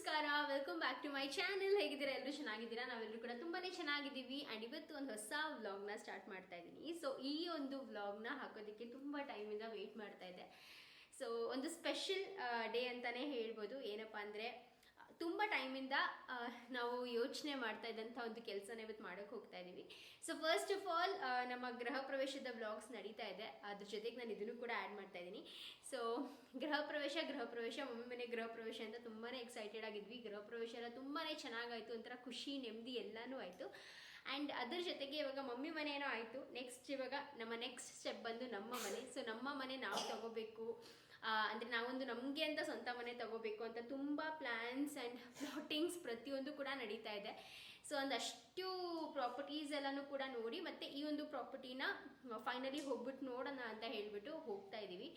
ನಮಸ್ಕಾರ welcome back to my channel ಹೇಗಿದ್ದೀರಾ? ಎಲ್ಲರೂ ಚೆನ್ನಾಗಿದ್ದೀರಾ? ನಾವೆಲ್ಲರೂ ಕೂಡ ತುಂಬಾನೇ ಚೆನ್ನಾಗಿದ್ದೀವಿ. ಆ್ಯಂಡ್ ಇವತ್ತು ಒಂದು ಹೊಸ ವ್ಲಾಗ್ನ ಸ್ಟಾರ್ಟ್ ಮಾಡ್ತಾ ಇದ್ದೀನಿ. ಸೊ ಈ ಒಂದು ವ್ಲಾಗ್ನ ಹಾಕೋದಕ್ಕೆ ತುಂಬ ಟೈಮಿಂದ ವೆಯ್ಟ್ ಮಾಡ್ತಾ ಇದ್ದೆ. ಸೊ ಒಂದು ಸ್ಪೆಷಲ್ ಡೇ ಅಂತಲೇ ಹೇಳ್ಬೋದು. ಏನಪ್ಪ ಅಂದರೆ, ತುಂಬ ಟೈಮಿಂದ ನಾವು ಯೋಚನೆ ಮಾಡ್ತಾ ಇದ್ದಂಥ ಒಂದು ಕೆಲಸನ ಇವತ್ತು ಮಾಡೋಕ್ಕೆ ಹೋಗ್ತಾ ಇದ್ದೀವಿ. ಸೊ ಫಸ್ಟ್ ಆಫ್ ಆಲ್ ನಮ್ಮ ಗೃಹ ಪ್ರವೇಶದ ವ್ಲಾಗ್ಸ್ ನಡೀತಾ ಇದೆ. ಅದ್ರ ಜೊತೆಗೆ ನಾನು ಇದನ್ನು ಕೂಡ ಆ್ಯಡ್ ಮಾಡ್ತಾ ಇದ್ದೀನಿ. ಸೊ ಗೃಹ ಪ್ರವೇಶ ಗೃಹ ಪ್ರವೇಶ ಮಮ್ಮಿ ಮನೆ ಗೃಹ ಪ್ರವೇಶ ಅಂತ ತುಂಬಾ ಎಕ್ಸೈಟೆಡ್ ಆಗಿದ್ವಿ. ಗೃಹ ಪ್ರವೇಶ ಎಲ್ಲ ತುಂಬಾ ಚೆನ್ನಾಗಾಯಿತು, ಒಂಥರ ಖುಷಿ, ನೆಮ್ಮದಿ ಎಲ್ಲನೂ ಆಯಿತು. ಆ್ಯಂಡ್ ಅದ್ರ ಜೊತೆಗೆ ಇವಾಗ ಮಮ್ಮಿ ಮನೆ ಏನೋ ಆಯಿತು. ನೆಕ್ಸ್ಟ್ ಇವಾಗ ನಮ್ಮ ನೆಕ್ಸ್ಟ್ ಸ್ಟೆಪ್ ಬಂದು ನಮ್ಮ ಮನೆ. ಸೊ ನಮ್ಮ ಮನೆ ನಾವು ತಗೋಬೇಕು. ಅಂದ್ರೆ ನಾವೊಂದು ನಮಗೆ ಅಂತ ಸ್ವಂತ ಮನೆ ತಗೋಬೇಕು ಅಂತ ತುಂಬ ಪ್ಲ್ಯಾನ್ಸ್ ಆ್ಯಂಡ್ ಪ್ಲಾಟಿಂಗ್ಸ್ ಪ್ರತಿಯೊಂದು ಕೂಡ ನಡೀತಾ ಇದೆ. ಸೊ ಒಂದಷ್ಟು ಪ್ರಾಪರ್ಟೀಸ್ ಎಲ್ಲನೂ ಕೂಡ ನೋಡಿ ಮತ್ತೆ ಈ ಒಂದು ಪ್ರಾಪರ್ಟಿನ ಫೈನಲಿ ಹೋಗ್ಬಿಟ್ಟು ನೋಡೋಣ ಅಂತ ಹೇಳ್ಬಿಟ್ಟು ಹೋಗ್ತಾ ಇದ್ದೀವಿ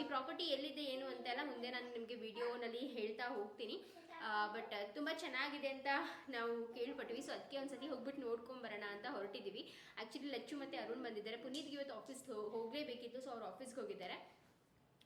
ಈ ಪ್ರಾಪರ್ಟಿ ಎಲ್ಲಿದೆ, ಏನು ಅಂತೆಲ್ಲ ಮುಂದೆ ನಾನು ನಿಮಗೆ ವಿಡಿಯೋನಲ್ಲಿ ಹೇಳ್ತಾ ಹೋಗ್ತೀನಿ. ಬಟ್ ತುಂಬ ಚೆನ್ನಾಗಿದೆ ಅಂತ ನಾವು ಕೇಳ್ಪಟ್ವಿ ಸೊ ಅದಕ್ಕೆ ಒಂದ್ಸತಿ ಹೋಗ್ಬಿಟ್ಟು ನೋಡ್ಕೊಂಬರೋಣ ಅಂತ ಹೊರಟಿದ್ದೀವಿ ಆ್ಯಕ್ಚುಲಿ ಲಚ್ಚು ಮತ್ತು ಅರುಣ್ ಬಂದಿದ್ದಾರೆ. ಪುನೀತ್ಗೆ ಇವತ್ತು ಆಫೀಸ್ ಹೋಗಲೇಬೇಕಿತ್ತು. ಸೊ ಅವ್ರು ಆಫೀಸ್ಗೆ ಹೋಗಿದ್ದಾರೆ.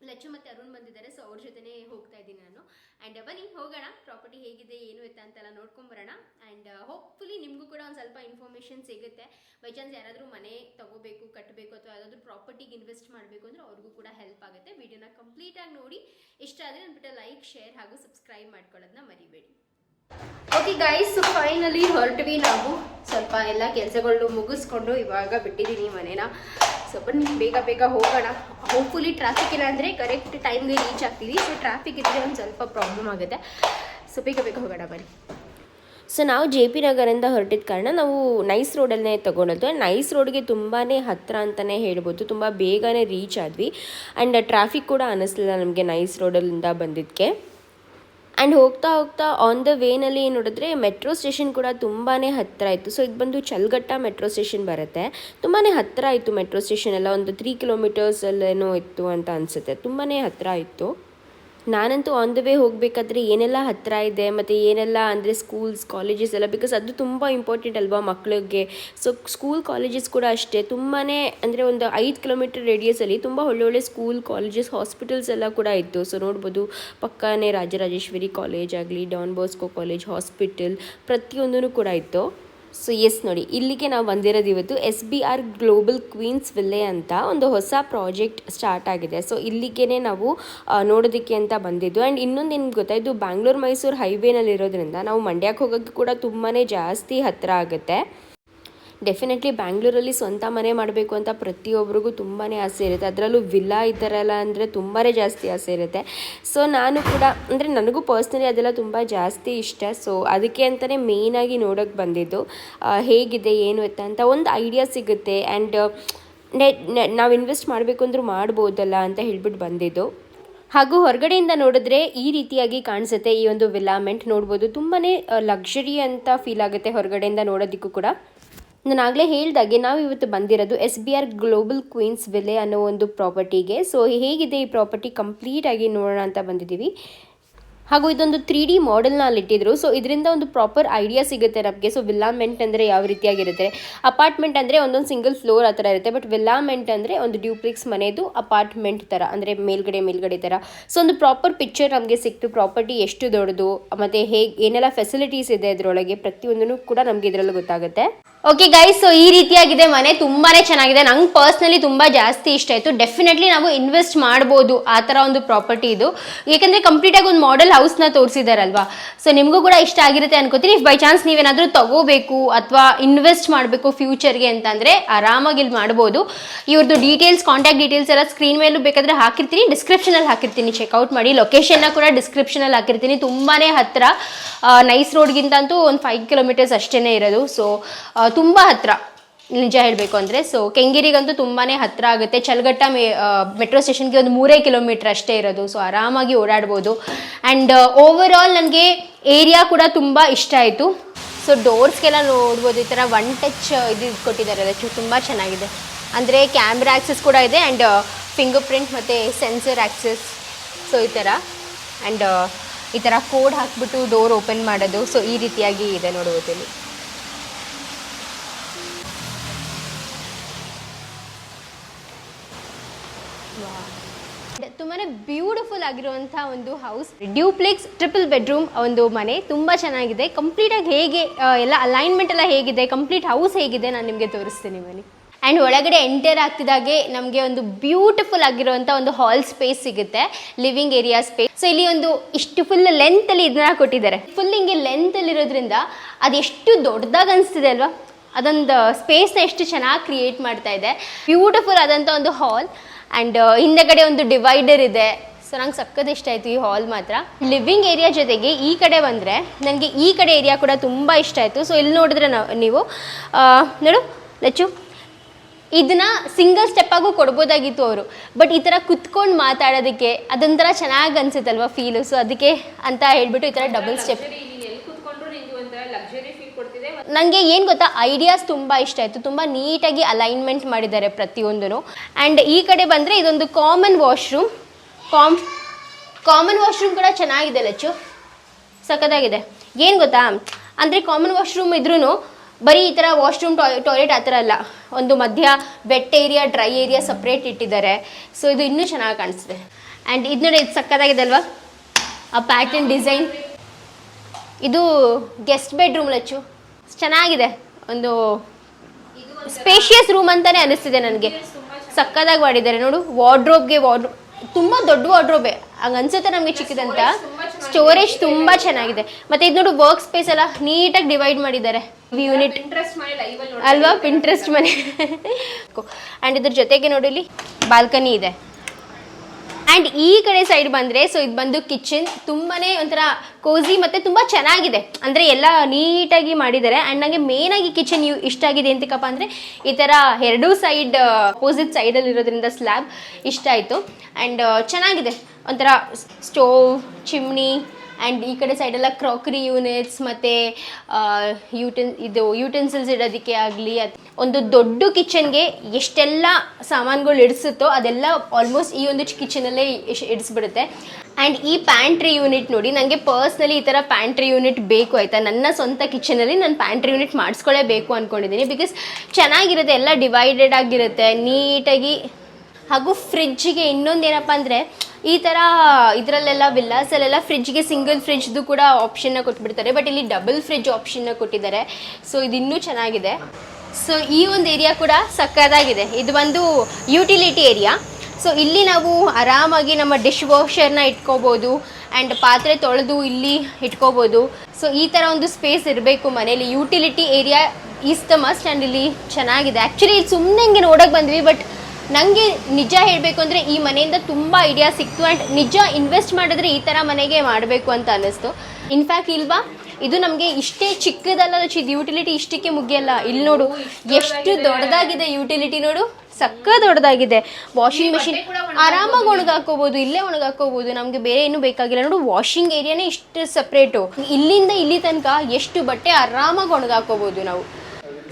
ಲಚ್ಚು ಮತ್ತು ಅರುಣ್ ಬಂದಿದ್ದಾರೆ ಸೊ ಅವ್ರ ಜೊತೆನೇ ಹೋಗ್ತಾ ಇದ್ದೀನಿ ನಾನು. ಆ್ಯಂಡ್ ಬನ್ನಿ, ಹೋಗೋಣ. ಪ್ರಾಪರ್ಟಿ ಹೇಗಿದೆ, ಏನು ಇತ್ತ ಅಂತೆಲ್ಲ ನೋಡ್ಕೊಂಬರೋಣ ಆ್ಯಂಡ್ ಹೋಪ್ಫುಲಿ ನಿಮಗೂ ಕೂಡ ಒಂದು ಸ್ವಲ್ಪ ಇನ್ಫಾರ್ಮೇಷನ್ ಸಿಗುತ್ತೆ. ಬೈ ಚಾನ್ಸ್ ಯಾರಾದರೂ ಮನೆ ತಗೋಬೇಕು ಕಟ್ಟಬೇಕು ಅಥವಾ ಯಾವುದಾದ್ರೂ ಪ್ರಾಪರ್ಟಿಗೆ ಇನ್ವೆಸ್ಟ್ ಮಾಡಬೇಕು ಅಂದರೆ ಅವ್ರಿಗೂ ಕೂಡ ಹೆಲ್ಪ್ ಆಗುತ್ತೆ. ವಿಡಿಯೋನ ಕಂಪ್ಲೀಟಾಗಿ ನೋಡಿ. ಇಷ್ಟ ಆದರೆ ಅಂದ್ಬಿಟ್ಟು ಲೈಕ್ ಶೇರ್ ಹಾಗೂ ಸಬ್ಸ್ಕ್ರೈಬ್ ಮಾಡ್ಕೊಳ್ಳೋದನ್ನ ಮರಿಬೇಡಿ. ಓಕೆ ಗೈಸ್ ಫೈನಲಿ ಹೊರಟ್ವಿ ನಾವು ಸ್ವಲ್ಪ ಎಲ್ಲ ಕೆಲಸಗಳು ಮುಗಿಸ್ಕೊಂಡು ಇವಾಗ ಬಿಟ್ಟಿದ್ದೀನಿ ಮನೇನ. ಸೊ ಬೇಗ ಬೇಗ ಹೋಗೋಣ. ಹೋಪ್ಫುಲಿ ಟ್ರಾಫಿಕ್ ಇಲ್ಲ ಅಂದರೆ ಕರೆಕ್ಟ್ ಟೈಮ್ಗೆ ರೀಚ್ ಆಗ್ತೀವಿ. ಸೊ ಟ್ರಾಫಿಕ್ ಇದ್ದರೆ ಒಂದು ಸ್ವಲ್ಪ ಪ್ರಾಬ್ಲಮ್ ಆಗುತ್ತೆ. ಸೊ ಬೇಗ ಬೇಗ ಹೋಗೋಣ, ಬನ್ನಿ. ಸೊ ನಾವು ಜೆ ಪಿ ನಗರಿಂದ ಹೊರಟಿದ ಕಾರಣ ನಾವು ನೈಸ್ ರೋಡಲ್ಲೇ ತೊಗೊಂಡದ್ದು. ನೈಸ್ ರೋಡ್ಗೆ ತುಂಬಾ ಹತ್ತಿರ ಅಂತಲೇ ಹೇಳ್ಬೋದು. ತುಂಬ ಬೇಗನೆ ರೀಚ್ ಆದ್ವಿ. ಆ್ಯಂಡ್ ಟ್ರಾಫಿಕ್ ಕೂಡ ಅನ್ನಿಸ್ಲಿಲ್ಲ ನಮಗೆ ನೈಸ್ ರೋಡಲ್ಲಿಂದ ಬಂದಿದ್ದಕ್ಕೆ ಆ್ಯಂಡ್ ಹೋಗ್ತಾ ಹೋಗ್ತಾ ಆನ್ ದ ವೇನಲ್ಲಿ ನೋಡಿದ್ರೆ ಮೆಟ್ರೋ ಸ್ಟೇಷನ್ ಕೂಡ ತುಂಬಾ ಹತ್ತಿರ ಇತ್ತು. ಸೊ ಇದು ಬಂದು ಚಲ್ಗಟ್ಟ ಮೆಟ್ರೋ ಸ್ಟೇಷನ್ ಬರುತ್ತೆ. ತುಂಬಾ ಹತ್ತಿರ ಇತ್ತು ಮೆಟ್ರೋ ಸ್ಟೇಷನ್ ಎಲ್ಲ. ಒಂದು ತ್ರೀ ಕಿಲೋಮೀಟರ್ಸಲ್ಲೇನೋ ಇತ್ತು ಅಂತ ಅನಿಸುತ್ತೆ. ತುಂಬಾ ಹತ್ತಿರ ಇತ್ತು. ನಾನಂತೂ ಆನ್ ದ ವೇ ಹೋಗಬೇಕಾದ್ರೆ ಏನೆಲ್ಲ ಹತ್ತಿರ ಇದೆ, ಮತ್ತು ಏನೆಲ್ಲ ಅಂದರೆ ಸ್ಕೂಲ್ಸ್ ಕಾಲೇಜಸ್ ಎಲ್ಲ ಬಿಕಾಸ್ ಅದು ತುಂಬ ಇಂಪಾರ್ಟೆಂಟ್ ಅಲ್ವಾ ಮಕ್ಕಳಿಗೆ ಸೊ ಸ್ಕೂಲ್ ಕಾಲೇಜಸ್ ಕೂಡ ಅಷ್ಟೇ. ತುಂಬಾ ಅಂದರೆ ಒಂದು ಐದು ಕಿಲೋಮೀಟರ್ ರೇಡಿಯಸಲ್ಲಿ ತುಂಬ ಒಳ್ಳೊಳ್ಳೆ ಸ್ಕೂಲ್ ಕಾಲೇಜಸ್ ಹಾಸ್ಪಿಟಲ್ಸ್ ಎಲ್ಲ ಕೂಡ ಇತ್ತು. ಸೊ ನೋಡ್ಬೋದು, ಪಕ್ಕನೇ ರಾಜರಾಜೇಶ್ವರಿ ಕಾಲೇಜ್ ಆಗಲಿ ಡಾನ್ ಬಾಸ್ಕೋ ಕಾಲೇಜ್ ಹಾಸ್ಪಿಟಲ್ ಪ್ರತಿಯೊಂದೂ ಕೂಡ ಇತ್ತು. ಸೊ ಎಸ್ ನೋಡಿ, ಇಲ್ಲಿಗೆ ನಾವು ಬಂದಿರೋದು ಇವತ್ತು S B R global Queensville ಅಂತ ಒಂದು ಹೊಸ ಪ್ರಾಜೆಕ್ಟ್ ಸ್ಟಾರ್ಟ್ ಆಗಿದೆ. ಸೊ ಇಲ್ಲಿಗೆ ನಾವು ನೋಡೋದಕ್ಕೆ ಅಂತ ಬಂದಿದ್ದು. ಆ್ಯಂಡ್ ಇನ್ನೊಂದು ನಿಮ್ಗೆ ಗೊತ್ತಾಯಿತು ಬ್ಯಾಂಗ್ಳೂರು ಮೈಸೂರು ಹೈವೇನಲ್ಲಿ ಇರೋದ್ರಿಂದ ನಾವು ಮಂಡ್ಯಕ್ಕೆ ಹೋಗೋಕ್ಕೆ ಕೂಡ ತುಂಬಾ ಜಾಸ್ತಿ ಹತ್ತಿರ ಆಗುತ್ತೆ. ಡೆಫಿನೆಟ್ಲಿ ಬ್ಯಾಂಗ್ಳೂರಲ್ಲಿ ಸ್ವಂತ ಮನೆ ಮಾಡಬೇಕು ಅಂತ ಪ್ರತಿಯೊಬ್ಬರಿಗೂ ತುಂಬಾ ಆಸೆ ಇರುತ್ತೆ. ಅದರಲ್ಲೂ ವಿಲ್ಲಾ ಈ ಥರ ಎಲ್ಲ ಅಂದರೆ ತುಂಬಾ ಜಾಸ್ತಿ ಆಸೆ ಇರುತ್ತೆ. ಸೊ ನಾನು ಕೂಡ, ಅಂದರೆ ನನಗೂ ಪರ್ಸ್ನಲಿ ಅದೆಲ್ಲ ತುಂಬ ಜಾಸ್ತಿ ಇಷ್ಟ. ಸೊ ಅದಕ್ಕೆ ಅಂತಲೇ ಮೇಯ್ನಾಗಿ ನೋಡೋಕ್ಕೆ ಬಂದಿದ್ದು ಹೇಗಿದೆ, ಏನು ಎತ್ತ ಅಂತ ಒಂದು ಐಡಿಯಾ ಸಿಗುತ್ತೆ. ಆ್ಯಂಡ್ ನಾವು ಇನ್ವೆಸ್ಟ್ ಮಾಡಬೇಕು ಅಂದರೂ ಮಾಡ್ಬೋದಲ್ಲ ಅಂತ ಹೇಳ್ಬಿಟ್ಟು ಬಂದಿದ್ದು. ಹಾಗೂ ಹೊರಗಡೆಯಿಂದ ನೋಡಿದ್ರೆ ಈ ರೀತಿಯಾಗಿ ಕಾಣಿಸುತ್ತೆ ಈ ಒಂದು ವಿಲಾಮೆಂಟ್ ನೋಡ್ಬೋದು ತುಂಬಾ ಲಕ್ಸುರಿ ಅಂತ ಫೀಲ್ ಆಗುತ್ತೆ ಹೊರಗಡೆಯಿಂದ ನೋಡೋದಕ್ಕೂ ಕೂಡ. ನಾನು ಆಗಲೇ ಹೇಳಿದಾಗೆ ನಾವು ಇವತ್ತು ಬಂದಿರೋದು S B R global Queensville ಅನ್ನೋ ಒಂದು ಪ್ರಾಪರ್ಟಿಗೆ ಸೊ ಹೇಗಿದೆ ಈ ಪ್ರಾಪರ್ಟಿ ಕಂಪ್ಲೀಟಾಗಿ ನೋಡೋಣ ಅಂತ ಬಂದಿದ್ದೀವಿ ಹಾಗೂ ಇದೊಂದು ತ್ರೀ ಡಿ ಮಾಡೆಲ್ನ ಅಲ್ಲಿಟ್ಟಿದ್ರು. ಸೊ ಇದರಿಂದ ಒಂದು ಪ್ರಾಪರ್ ಐಡಿಯಾ ಸಿಗುತ್ತೆ ನಮಗೆ. ಸೊ ವಿಲ್ಲಾಮೆಂಟ್ ಅಂದರೆ ಯಾವ ರೀತಿಯಾಗಿರುತ್ತೆ? ಅಪಾರ್ಟ್ಮೆಂಟ್ ಅಂದರೆ ಒಂದೊಂದು ಸಿಂಗಲ್ ಫ್ಲೋರ್ ಆ ಥರ ಇರುತ್ತೆ. ಬಟ್ ವಿಲ್ಲಾಮೆಂಟ್ ಅಂದರೆ ಒಂದು ಡ್ಯೂಪ್ಲಿಕ್ಸ್ ಮನೆದು ಅಪಾರ್ಟ್ಮೆಂಟ್ ಥರ ಅಂದರೆ ಮೇಲ್ಗಡೆ ಮೇಲ್ಗಡೆ ಥರ ಸೊ ಒಂದು ಪ್ರಾಪರ್ ಪಿಕ್ಚರ್ ನಮಗೆ ಸಿಕ್ತು. ಪ್ರಾಪರ್ಟಿ ಎಷ್ಟು ದೊಡ್ಡದು, ಮತ್ತು ಹೇಗೆ, ಏನೆಲ್ಲ ಫೆಸಿಲಿಟೀಸ್ ಇದೆ ಇದರೊಳಗೆ ಪ್ರತಿಯೊಂದೂ ಕೂಡ ನಮಗೆ ಇದರಲ್ಲಿ ಗೊತ್ತಾಗುತ್ತೆ. ಓಕೆ ಗೈಸ್ ಸೊ ಈ ರೀತಿಯಾಗಿದೆ ಮನೆ, ತುಂಬಾನೇ ಚೆನ್ನಾಗಿದೆ. ನಂಗೆ ಪರ್ಸ್ನಲಿ ತುಂಬ ಜಾಸ್ತಿ ಇಷ್ಟ ಆಯಿತು. ಡೆಫಿನೆಟ್ಲಿ ನಾವು ಇನ್ವೆಸ್ಟ್ ಮಾಡ್ಬೋದು ಆ ಥರ ಒಂದು ಪ್ರಾಪರ್ಟಿ ಇದು. ಏಕೆಂದರೆ ಕಂಪ್ಲೀಟಾಗಿ ಒಂದು ಮಾಡೆಲ್ ಹೌಸ್ನ ತೋರಿಸಿದಾರಲ್ವಾ? ಸೊ ನಿಮಗೂ ಕೂಡ ಇಷ್ಟ ಆಗಿರುತ್ತೆ ಅನ್ಕೋತೀನಿ. ಇಫ್ ಬೈ ಚಾನ್ಸ್ ನೀವೇನಾದರೂ ತಗೋಬೇಕು ಅಥವಾ ಇನ್ವೆಸ್ಟ್ ಮಾಡಬೇಕು ಫ್ಯೂಚರ್ಗೆ ಅಂತಂದರೆ ಆರಾಮಾಗಿ ಇಲ್ಲಿ ಮಾಡ್ಬೋದು. ಇವ್ರದ್ದು ಡೀಟೇಲ್ಸ್ ಕಾಂಟ್ಯಾಕ್ಟ್ ಡೀಟೇಲ್ಸ್ ಎಲ್ಲ ಸ್ಕ್ರೀನ್ ಮೇಲೂ ಬೇಕಾದರೆ ಹಾಕಿರ್ತೀನಿ. ಡಿಸ್ಕ್ರಿಪ್ಷನಲ್ಲಿ ಹಾಕಿರ್ತೀನಿ. ಚೆಕ್ಔಟ್ ಮಾಡಿ. ಲೊಕೇಶನ್ನ ಕೂಡ ಡಿಸ್ಕ್ರಿಪ್ಷನಲ್ಲಿ ಹಾಕಿರ್ತೀನಿ. ತುಂಬಾ ಹತ್ತಿರ ನೈಸ್ ರೋಡ್ಗಿಂತ ಅಂತೂ ಒಂದು ಫೈವ್ ಕಿಲೋಮೀಟರ್ಸ್ ಅಷ್ಟೇ ಇರೋದು. ಸೊ ತುಂಬಾ ಹತ್ರ, ನಿಜ ಹೇಳಬೇಕು ಅಂದರೆ. ಸೊ ಕೆಂಗೇರಿಗಂತೂ ತುಂಬಾ ಹತ್ತಿರ ಆಗುತ್ತೆ. ಚಲ್ಗಟ್ಟ ಮೆ ಮೆಟ್ರೋ ಸ್ಟೇಷನ್ಗೆ ಒಂದು ಮೂರೇ ಕಿಲೋಮೀಟ್ರ್ ಅಷ್ಟೇ ಇರೋದು. ಸೊ ಆರಾಮಾಗಿ ಓಡಾಡ್ಬೋದು. ಆ್ಯಂಡ್ ಓವರ್ ಆಲ್ ನನಗೆ ಏರಿಯಾ ಕೂಡ ತುಂಬ ಇಷ್ಟ ಆಯಿತು. ಸೊ ಡೋರ್ಸ್ಗೆಲ್ಲ ನೋಡ್ಬೋದು. ಈ ಥರ ಒನ್ ಟಚ್ ಇದು ಕೊಟ್ಟಿದ್ದಾರೆ ತುಂಬ ಚೆನ್ನಾಗಿದೆ. ಅಂದರೆ ಕ್ಯಾಮ್ರಾ ಆ್ಯಕ್ಸಸ್ ಕೂಡ ಇದೆ ಆ್ಯಂಡ್ ಫಿಂಗರ್ ಪ್ರಿಂಟ್ ಮತ್ತು ಸೆನ್ಸರ್ ಆ್ಯಕ್ಸಸ್ ಸೊ ಈ ಥರ ಆ್ಯಂಡ್ ಈ ಥರ ಕೋಡ್ ಹಾಕ್ಬಿಟ್ಟು ಡೋರ್ ಓಪನ್ ಮಾಡೋದು. ಸೊ ಈ ರೀತಿಯಾಗಿ ಇದೆ ನೋಡ್ಬೋದು ಬ್ಯೂಟಿಫುಲ್ ಆಗಿರುವಂಥ ಒಂದು ಹೌಸ್ ಡ್ಯೂಪ್ಲೆಕ್ಸ್ ಟ್ರಿಪಲ್ ಬೆಡ್ರೂಮ್ ಒಂದು ಮನೆ ತುಂಬಾ ಚೆನ್ನಾಗಿದೆ. ಕಂಪ್ಲೀಟ್ ಆಗಿ ಹೇಗೆ ಎಲ್ಲ ಅಲೈನ್ಮೆಂಟ್ ಎಲ್ಲ ಹೇಗಿದೆ? ಕಂಪ್ಲೀಟ್ ಹೌಸ್ ಹೇಗಿದೆ ನಾನು ನಿಮಗೆ ತೋರಿಸ್ತೀನಿ ಬನ್ನಿ. ಆ್ಯಂಡ್ ಒಳಗಡೆ ಎಂಟರ್ ಆಗ್ತಿದ್ದಾಗೆ ನಮಗೆ ಒಂದು ಬ್ಯೂಟಿಫುಲ್ ಆಗಿರುವಂಥ ಒಂದು ಹಾಲ್ ಸ್ಪೇಸ್ ಸಿಗುತ್ತೆ. ಲಿವಿಂಗ್ ಏರಿಯಾ ಸ್ಪೇಸ್ ಸೊ ಇಲ್ಲಿ ಒಂದು ಇಷ್ಟು ಫುಲ್ ಲೆಂತಲ್ಲಿ ಇದನ್ನ ಕೊಟ್ಟಿದ್ದಾರೆ. ಫುಲ್ ಹಿಂಗೆ ಲೆಂತಲ್ಲಿ ಇರೋದ್ರಿಂದ ಅದು ಎಷ್ಟು ದೊಡ್ಡದಾಗಿ ಅನಿಸ್ತಿದೆ ಅಲ್ವಾ? ಅದೊಂದು ಸ್ಪೇಸ್ನ ಎಷ್ಟು ಚೆನ್ನಾಗಿ ಕ್ರಿಯೇಟ್ ಮಾಡ್ತಾ ಇದೆ. ಬ್ಯೂಟಿಫುಲ್ ಆದಂಥ ಒಂದು ಹಾಲ್ ಆ್ಯಂಡ್ ಹಿಂದೆಗಡೆ ಒಂದು ಡಿವೈಡರ್ ಇದೆ. ಸೊ ನಂಗೆ ಸಕ್ಕತ್ ಇಷ್ಟ ಆಯಿತು ಈ ಹಾಲ್ ಮಾತ್ರ. ಲಿವಿಂಗ್ ಏರಿಯಾ ಜೊತೆಗೆ ಈ ಕಡೆ ಬಂದರೆ ನನಗೆ ಈ ಕಡೆ ಏರಿಯಾ ಕೂಡ ತುಂಬ ಇಷ್ಟ ಆಯಿತು. ಸೊ ಇಲ್ಲಿ ನೋಡಿದ್ರೆ ನಾವು ನೋಡು ಲಚ್ಚು. ಇದನ್ನ ಸಿಂಗಲ್ ಸ್ಟೆಪ್ಪಾಗೂ ಕೊಡ್ಬೋದಾಗಿತ್ತು ಅವರು. ಬಟ್ ಈ ಥರ ಕುತ್ಕೊಂಡು ಮಾತಾಡೋದಕ್ಕೆ ಅದೊಂಥರ ಚೆನ್ನಾಗಿ ಅನಿಸುತ್ತಲ್ವ ಫೀಲು ಸೊ ಅದಕ್ಕೆ ಅಂತ ಹೇಳ್ಬಿಟ್ಟು ಈ ಥರ ಡಬಲ್ ಸ್ಟೆಪ್ ನನಗೆ ಏನು ಗೊತ್ತಾ ಐಡಿಯಾಸ್ ತುಂಬ ಇಷ್ಟ ಆಯಿತು. ತುಂಬ ನೀಟಾಗಿ ಅಲೈನ್ಮೆಂಟ್ ಮಾಡಿದ್ದಾರೆ ಪ್ರತಿಯೊಂದೂ ಆ್ಯಂಡ್ ಈ ಕಡೆ ಬಂದರೆ ಇದೊಂದು common washroom com common washroom ಕೂಡ ಚೆನ್ನಾಗಿದೆ ಲಚ್ಚು. ಸಖತ್ತಾಗಿದೆ. ಏನು ಗೊತ್ತಾ? ಅಂದರೆ ಕಾಮನ್ ವಾಶ್ರೂಮ್ ಇದ್ರೂ ಬರೀ ಈ ಥರ ವಾಶ್ರೂಮ್ ಟಾಯ್ಲೆಟ್ ಆ ಥರ ಅಲ್ಲ. ಒಂದು ಮಧ್ಯ wet area dry area separate ಇಟ್ಟಿದ್ದಾರೆ. ಸೊ ಇದು ಇನ್ನೂ ಚೆನ್ನಾಗಿ ಕಾಣಿಸ್ತಿದೆ. ಆ್ಯಂಡ್ ಇದು ನೋಡಿ ಇದು ಸಕ್ಕತ್ತಾಗಿದೆ ಅಲ್ವಾ? ಆ ಪ್ಯಾಟರ್ನ್ ಡಿಸೈನ್ ಇದು ಗೆಸ್ಟ್ ಬೆಡ್ರೂಮ್ ಲಚ್ಚು. ಚೆನ್ನಾಗಿದೆ. ಒಂದು ಸ್ಪೇಷಿಯಸ್ ರೂಮ್ ಅಂತಲೇ ಅನಿಸ್ತಿದೆ ನನಗೆ. ಸಕ್ಕದಾಗಿ ಮಾಡಿದ್ದಾರೆ. ನೋಡು ವಾರ್ಡ್ರೋಬ್ಗೆ ವಾರ್ಡ್ರೋಬ್ ತುಂಬ ದೊಡ್ಡ ವಾರ್ಡ್ರೋಬೆ ಹಂಗೆ ಅನ್ಸುತ್ತೆ ನಮಗೆ ಚಿಕ್ಕದಂತ. ಸ್ಟೋರೇಜ್ ತುಂಬ ಚೆನ್ನಾಗಿದೆ. ಮತ್ತೆ ಇದು ನೋಡು ವರ್ಕ್ ಸ್ಪೇಸ್ ಎಲ್ಲ ನೀಟಾಗಿ ಡಿವೈಡ್ ಮಾಡಿದ್ದಾರೆ. ಯೂನಿಟ್ ಅಲ್ವಾ? ಪಿಂಟ್ರೆಸ್ಟ್ ಮನೆ. ಆ್ಯಂಡ್ ಇದ್ರ ಜೊತೆಗೆ ನೋಡಿ ಇಲ್ಲಿ ಬಾಲ್ಕನಿ ಇದೆ. ಆ್ಯಂಡ್ ಈ ಕಡೆ ಸೈಡ್ ಬಂದರೆ ಸೊ ಇದು ಬಂದು ಕಿಚನ್ ತುಂಬಾ ಒಂಥರ ಕೋಸಿ ಮತ್ತು ತುಂಬ ಚೆನ್ನಾಗಿದೆ. ಅಂದರೆ ಎಲ್ಲ ನೀಟಾಗಿ ಮಾಡಿದ್ದಾರೆ. ಆ್ಯಂಡ್ ನನಗೆ ಮೇನಾಗಿ ಕಿಚನ್ ಯು ಇಷ್ಟ ಆಗಿದೆ ಎಂತಕ್ಕಪ್ಪ ಅಂದರೆ, ಈ ಥರ ಎರಡೂ ಸೈಡ್ ಅಪೋಸಿಟ್ ಸೈಡಲ್ಲಿ ಇರೋದ್ರಿಂದ ಸ್ಲ್ಯಾಬ್ ಇಷ್ಟ ಆಯಿತು. ಆ್ಯಂಡ್ ಚೆನ್ನಾಗಿದೆ. ಒಂಥರ ಸ್ಟೋವ್ ಚಿಮ್ನಿ ಆ್ಯಂಡ್ ಈ ಕಡೆ ಸೈಡೆಲ್ಲ ಕ್ರಾಕರಿ ಯೂನಿಟ್ಸ್ ಮತ್ತು ಯೂಟೆನ್ ಇದು ಯೂಟೆನ್ಸಿಲ್ಸ್ ಇಡೋದಕ್ಕೆ ಆಗಲಿ ಒಂದು ದೊಡ್ಡ ಕಿಚನ್ಗೆ ಎಷ್ಟೆಲ್ಲ ಸಾಮಾನುಗಳು ಇಡಿಸುತ್ತೋ ಅದೆಲ್ಲ ಆಲ್ಮೋಸ್ಟ್ ಈ ಒಂದು ಕಿಚನಲ್ಲೇ ಇಡಿಸ್ಬಿಡುತ್ತೆ. ಆ್ಯಂಡ್ ಈ ಪ್ಯಾಂಟ್ರಿ ಯೂನಿಟ್ ನೋಡಿ ನನಗೆ ಪರ್ಸ್ನಲಿ ಈ ಥರ ಪ್ಯಾಂಟ್ರಿ ಯೂನಿಟ್ ಬೇಕು ಆಯಿತಾ. ನನ್ನ ಸ್ವಂತ ಕಿಚನಲ್ಲಿ ನಾನು ಪ್ಯಾಂಟ್ರಿ ಯೂನಿಟ್ ಮಾಡಿಸ್ಕೊಳ್ಳೇಬೇಕು ಅಂದ್ಕೊಂಡಿದ್ದೀನಿ ಬಿಕಾಸ್ ಚೆನ್ನಾಗಿರುತ್ತೆ, ಎಲ್ಲ ಡಿವೈಡೆಡ್ ಆಗಿರುತ್ತೆ, ನೀಟಾಗಿ ಹಾಗೂ ಫ್ರಿಜ್ಜಿಗೆ ಇನ್ನೊಂದು ಏನಪ್ಪ ಅಂದರೆ, ಈ ಥರ ಇದರಲ್ಲೆಲ್ಲ ವಿಲ್ಲಾಸಲ್ಲೆಲ್ಲ ಫ್ರಿಜ್ಗೆ ಸಿಂಗಲ್ ಫ್ರಿಜ್ದು ಕೂಡ ಆಪ್ಷನ್ನ ಕೊಟ್ಬಿಡ್ತಾರೆ. ಬಟ್ ಇಲ್ಲಿ ಡಬಲ್ ಫ್ರಿಜ್ ಆಪ್ಷನ್ನ ಕೊಟ್ಟಿದ್ದಾರೆ. ಸೊ ಇದು ಇನ್ನೂ ಚೆನ್ನಾಗಿದೆ. ಸೊ ಈ ಒಂದು ಏರಿಯಾ ಕೂಡ ಸಕ್ಕದಾಗಿದೆ ಇದು ಒಂದು ಯುಟಿಲಿಟಿ ಏರಿಯಾ ಸೊ ಇಲ್ಲಿ ನಾವು ಆರಾಮಾಗಿ ನಮ್ಮ ಡಿಶ್ ವಾಷರ್ನ ಇಟ್ಕೋಬೋದು ಆ್ಯಂಡ್ ಪಾತ್ರೆ ತೊಳೆದು ಇಲ್ಲಿ ಇಟ್ಕೋಬೋದು. ಸೊ ಈ ಥರ ಒಂದು ಸ್ಪೇಸ್ ಇರಬೇಕು ಮನೇಲಿ utility area is the must and ಇಲ್ಲಿ ಚೆನ್ನಾಗಿದೆ. ಆ್ಯಕ್ಚುಲಿ ಇಲ್ಲಿ ಸುಮ್ಮನೆ ಹಿಂಗೆ ನೋಡೋಕೆ ಬಂದ್ವಿ ಬಟ್ ನನಗೆ ನಿಜ ಹೇಳಬೇಕು ಅಂದರೆ ಈ ಮನೆಯಿಂದ ತುಂಬ ಐಡಿಯಾ ಸಿಕ್ತು ಆ್ಯಂಡ್ ನಿಜ ಇನ್ವೆಸ್ಟ್ ಮಾಡಿದ್ರೆ ಈ ಥರ ಮನೆಗೆ ಮಾಡಬೇಕು ಅಂತ ಅನ್ನಿಸ್ತು. ಇನ್ಫ್ಯಾಕ್ಟ್ ಇಲ್ವಾ? ಇದು ನಮಗೆ ಇಷ್ಟೇ ಚಿಕ್ಕದಲ್ಲ ಇದು ಯುಟಿಲಿಟಿ ಇಷ್ಟಕ್ಕೆ ಮುಗಿಯಲ್ಲ. ಇಲ್ಲಿ ನೋಡು ಎಷ್ಟು ದೊಡ್ಡದಾಗಿದೆ. ಯುಟಿಲಿಟಿ ನೋಡು. ಸಕ್ಕ ದೊಡ್ಡದಾಗಿದೆ. ವಾಷಿಂಗ್ ಮೆಷಿನ್ ಆರಾಮಾಗಿ ಒಣಗಾಕೋಬಹುದು ಇಲ್ಲೇ ಒಣಗಾಕೋಬಹುದು ನಮಗೆ ಬೇರೆ ಏನು ಬೇಕಾಗಿಲ್ಲ. ನೋಡು ವಾಷಿಂಗ್ ಏರಿಯಾನೇ ಇಷ್ಟು ಸಪ್ರೇಟು ಇಲ್ಲಿಂದ ಇಲ್ಲಿ ತನಕ ಎಷ್ಟು ಬಟ್ಟೆ ಆರಾಮಾಗಿ ಒಣಗಾಕೋಬಹುದು ನಾವು.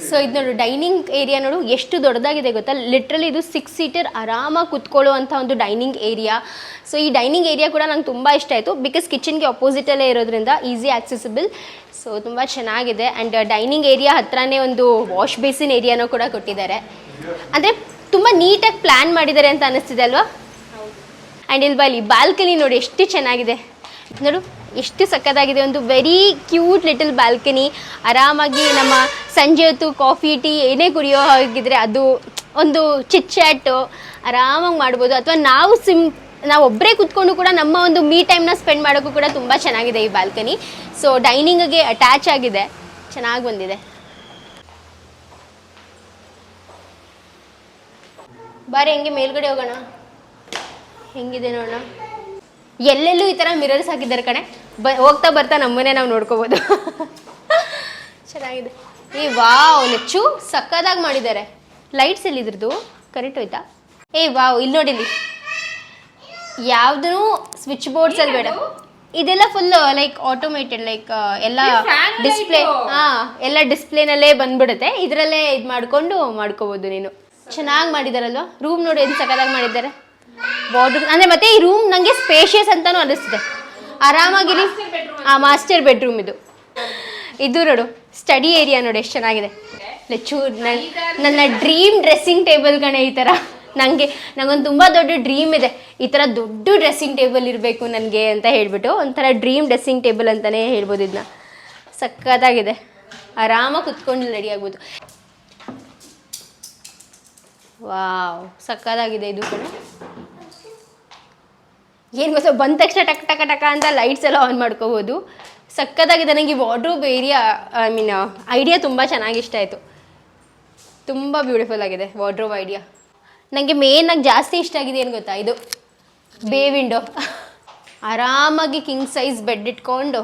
ಸೊ ಇದು ನೋಡು ಡೈನಿಂಗ್ ಏರಿಯಾ ನೋಡು ಎಷ್ಟು ದೊಡ್ಡದಾಗಿದೆ ಗೊತ್ತಾ? ಲಿಟ್ರಲಿ ಇದು ಸಿಕ್ಸ್ ಸೀಟರ್ ಆರಾಮಾಗಿ ಕುತ್ಕೊಳ್ಳುವಂಥ ಒಂದು ಡೈನಿಂಗ್ ಏರಿಯಾ ಸೊ ಈ ಡೈನಿಂಗ್ ಏರಿಯಾ ಕೂಡ ನಂಗೆ ತುಂಬ ಇಷ್ಟ ಆಯಿತು. ಬಿಕಾಸ್ ಕಿಚನ್ಗೆ ಅಪೋಸಿಟಲ್ಲೇ ಇರೋದ್ರಿಂದ ಈಸಿ ಆಕ್ಸೆಸಿಬಲ್ ಸೊ ತುಂಬ ಚೆನ್ನಾಗಿದೆ. ಆ್ಯಂಡ್ ಡೈನಿಂಗ್ ಏರಿಯಾ ಹತ್ರನೇ ಒಂದು ವಾಶ್ ಬೇಸಿನ್ ಏರಿಯಾನೂ ಕೂಡ ಕೊಟ್ಟಿದ್ದಾರೆ. ಅಂದರೆ ತುಂಬ ನೀಟಾಗಿ ಪ್ಲ್ಯಾನ್ ಮಾಡಿದ್ದಾರೆ ಅಂತ ಅನ್ನಿಸ್ತಿದೆ ಅಲ್ವಾ? ಆ್ಯಂಡ್ ಇಲ್ಲಿ ಬಲ್ಲಿ ಬಾಲ್ಕನಿ ನೋಡಿ ಎಷ್ಟು ಚೆನ್ನಾಗಿದೆ. ನೋಡು, ಎಷ್ಟು ಸಕ್ಕತ್ತಾಗಿದೆ ಒಂದು ವೆರಿ ಕ್ಯೂಟ್ ಲಿಟಲ್ ಬಾಲ್ಕನಿ ಆರಾಮಾಗಿ ನಮ್ಮ ಸಂಜೆ ಹೊತ್ತು ಕಾಫಿ ಟೀ ಏನೇ ಕುಡಿಯೋ ಹಾಗಿದ್ರೆ ಅದು ಒಂದು ಚಿಟ್ ಚಾಟು ಆರಾಮಾಗಿ ಮಾಡ್ಬೋದು. ಅಥವಾ ನಾವು ಸಿಮ್ ನಾವು ಒಬ್ಬರೇ ಕುತ್ಕೊಂಡು ಕೂಡ ನಮ್ಮ ಒಂದು ಮೀ ಟೈಮ್ನ ಸ್ಪೆಂಡ್ ಮಾಡೋಕ್ಕೂ ಕೂಡ ತುಂಬ ಚೆನ್ನಾಗಿದೆ ಈ ಬಾಲ್ಕನಿ ಸೊ ಡೈನಿಂಗ್ಗೆ ಅಟ್ಯಾಚ್ ಆಗಿದೆ. ಚೆನ್ನಾಗಿ ಬಂದಿದೆ. ಬರೀ, ಹೆಂಗೆ ಮೇಲ್ಗಡೆ ಹೋಗೋಣ? ಹೆಂಗಿದೆ ನೋಡೋಣ? ಎಲ್ಲೆಲ್ಲೂ ಈ ಥರ ಮಿರರ್ಸ್ ಹಾಕಿದ್ದಾರೆ ಕಣೆ. ಬ ಹೋಗ್ತಾ ಬರ್ತಾ ನಮ್ಮನೆ ನಾವು ನೋಡ್ಕೋಬೋದು. ಚೆನ್ನಾಗಿದೆ. ಏ ವಾವ್ ನೆಚ್ಚು ಸಕ್ಕದಾಗಿ ಮಾಡಿದ್ದಾರೆ. ಲೈಟ್ಸ್ ಎಲ್ಲಿದ್ರದ್ದು ಕರೆಕ್ಟ್ ಹೋಯ್ತಾ? ಏ ವಾವ್ ಇಲ್ಲಿ ನೋಡಿಲಿ ಯಾವ್ದು ಸ್ವಿಚ್ ಬೋರ್ಡ್ಸ್ ಅಲ್ಲಿ ಬೇಡ. ಇದೆಲ್ಲ ಫುಲ್ ಲೈಕ್ ಆಟೋಮೇಟೆಡ್ ಲೈಕ್ ಎಲ್ಲ ಡಿಸ್ಪ್ಲೇ ಹಾ ಎಲ್ಲ ಡಿಸ್ಪ್ಲೇನಲ್ಲೇ ಬಂದ್ಬಿಡುತ್ತೆ. ಇದರಲ್ಲೇ ಇದು ಮಾಡ್ಕೊಂಡು ಮಾಡ್ಕೋಬೋದು ನೀನು. ಚೆನ್ನಾಗಿ ಮಾಡಿದಾರಲ್ವಾ? ರೂಮ್ ನೋಡಿ ಏನು ಸಕ್ಕದಾಗಿ ಮಾಡಿದ್ದಾರೆ. ಬಾರ್ಡರ್ ಅಂದರೆ ಮತ್ತೆ ಈ ರೂಮ್ ನನಗೆ ಸ್ಪೇಷಿಯಸ್ ಅಂತಲೂ ಅನಿಸ್ತಿದೆ. ಆರಾಮಾಗಿರಿ. ಆ ಮಾಸ್ಟರ್ ಬೆಡ್ರೂಮ್ ಇದು. ಇದು ನೋಡು ಸ್ಟಡಿ ಏರಿಯಾ ನೋಡಿ ಎಷ್ಟು ಚೆನ್ನಾಗಿದೆ. ಲೆಚೂರ್ ನನ್ನ ನನ್ನ ಡ್ರೀಮ್ ಡ್ರೆಸ್ಸಿಂಗ್ ಟೇಬಲ್ ಕಣೆ ಈ ಥರ ನನಗೆ ನನಗೊಂದು ತುಂಬ ದೊಡ್ಡ ಡ್ರೀಮ್ ಇದೆ. ಈ ಥರ ದೊಡ್ಡ ಡ್ರೆಸ್ಸಿಂಗ್ ಟೇಬಲ್ ಇರಬೇಕು ನನಗೆ ಅಂತ ಹೇಳಿಬಿಟ್ಟು ಒಂಥರ ಡ್ರೀಮ್ ಡ್ರೆಸ್ಸಿಂಗ್ ಟೇಬಲ್ ಅಂತಲೇ ಹೇಳ್ಬೋದು ಇದನ್ನ ಸಕ್ಕತ್ತಾಗಿದೆ ಆರಾಮಾಗಿ ಕುತ್ಕೊಂಡು ರೆಡಿ ಆಗ್ಬೋದು. ವಾವ್ ಸಕ್ಕತ್ತಾಗಿದೆ ಇದು ಕೂಡ ಏನು ಗೊತ್ತಾ, ಬಂದ ತಕ್ಷಣ ಟಕ್ ಟಕ ಟಕ ಅಂತ ಲೈಟ್ಸ್ ಎಲ್ಲ ಆನ್ ಮಾಡ್ಕೋಬೋದು. ಸಕ್ಕತ್ತಾಗಿದೆ ನನಗೆ wardrobe area I mean idea ತುಂಬ ಚೆನ್ನಾಗಿ ಇಷ್ಟ ಆಯಿತು. ತುಂಬ ಬ್ಯೂಟಿಫುಲ್ ಆಗಿದೆ ವಾರ್ಡ್ರೋಬ್ ಐಡಿಯಾ ನನಗೆ ಮೇನಾಗಿ ಜಾಸ್ತಿ ಇಷ್ಟ ಆಗಿದೆ ಏನು ಗೊತ್ತಾ, ಇದು ಬೇ ವಿಂಡೋ ಆರಾಮಾಗಿ ಕಿಂಗ್ ಸೈಜ್ ಬೆಡ್ ಇಟ್ಕೊಂಡು